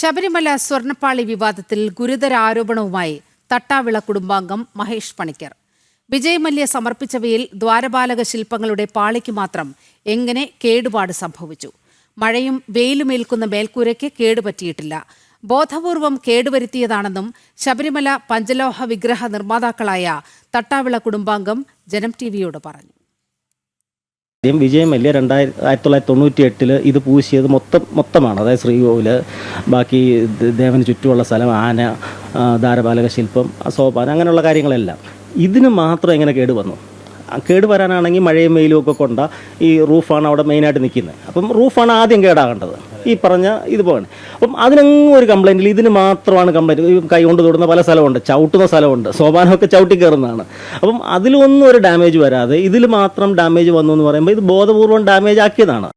ശബരിമല സ്വർണപ്പാളി വിവാദത്തിൽ ഗുരുതര ആരോപണവുമായി തട്ടാവിള കുടുംബാംഗം മഹേഷ് പണിക്കർ. വിജയ് മല്യ സമർപ്പിച്ചവയിൽ ദ്വാരപാലക ശില്പങ്ങളുടെ പാളിക്ക് മാത്രം എങ്ങനെ കേടുപാട് സംഭവിച്ചു? മഴയും വെയിലുമേൽക്കുന്ന മേൽക്കൂരയ്ക്ക് കേടുപറ്റിയിട്ടില്ല. ബോധപൂർവം കേടുവരുത്തിയതാണെന്നും ശബരിമല പഞ്ചലോഹ വിഗ്രഹ നിർമ്മാതാക്കളായ തട്ടാവിള കുടുംബാംഗം ജനം ടി വിയോട് പറഞ്ഞു. ആദ്യം വിജയമല്യ രണ്ടായിരത്തി ആയിരത്തി തൊള്ളായിരത്തി തൊണ്ണൂറ്റി എട്ടിൽ ഇത് പൂശിയത് മൊത്തം മൊത്തമാണ്. അതായത് ശ്രീകോവിൽ ബാക്കി ദേവന് ചുറ്റുമുള്ള സ്ഥലം ആന ധാരപാലക ശില്പം സോപാന അങ്ങനെയുള്ള കാര്യങ്ങളെല്ലാം. ഇതിന് മാത്രം എങ്ങനെ കേട് വന്നു? കേട് വരാനാണെങ്കിൽ മഴയും വെയിലും ഒക്കെ കൊണ്ട ഈ റൂഫാണ് അവിടെ മെയിനായിട്ട് നിൽക്കുന്നത്. അപ്പം റൂഫാണ് ആദ്യം കേടാകേണ്ടത്. ഈ പറഞ്ഞ ഇതുപോലെ അപ്പം അതിനങ്ങും ഒരു കംപ്ലൈന്റ് ഇല്ല ഇതിന് മാത്രമാണ് കംപ്ലൈന്റ് കൈ കൊണ്ട് തൊടുന്ന പല സ്ഥലമുണ്ട് ചവിട്ടുന്ന സ്ഥലമുണ്ട് സോപാനമൊക്കെ ചവിട്ടി കയറുന്നതാണ്. അപ്പം അതിലൊന്നും ഒരു ഡാമേജ് വരാതെ ഇതിൽ മാത്രം ഡാമേജ് വന്നു എന്ന് പറയുമ്പോൾ ഇത് ബോധപൂർവം ഡാമേജ് ആക്കിയതാണ്.